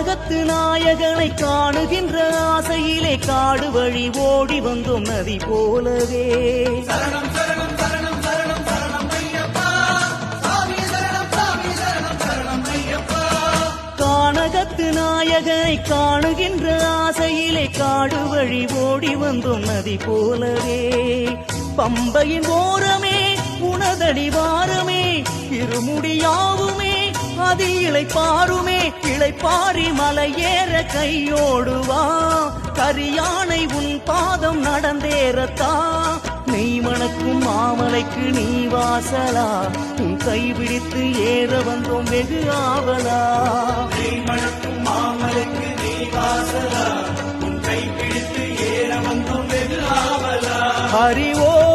கானகத்து நாயகனை காணுகின்ற ஆசையிலே காடு வழி ஓடி வந்தோம் நதி போலவே. கானகத்து நாயகனை காணுகின்ற ஆசையிலே காடு வழி ஓடி வந்தோம் நதி போலவே. பம்பையின் ஓரமே உனதடி வாரமே இருமுடியாவுமே அதில் இளைப்பாருமே இளைப்பாரி மலை ஏற கையோடுவா கரியானை உன் பாதம் நடந்தேறத்தா. நெய் மணக்கும் மாமலைக்கு நீ வாசலா. உன் கைபிடித்து ஏற வந்தோம் வெகு ஆவலா. நெய் மணக்கும் மாமலைக்கு நீ வாசலா. உன் கை பிடித்து ஏற வந்தோம் வெகு ஆவலா. ஹரி ஓ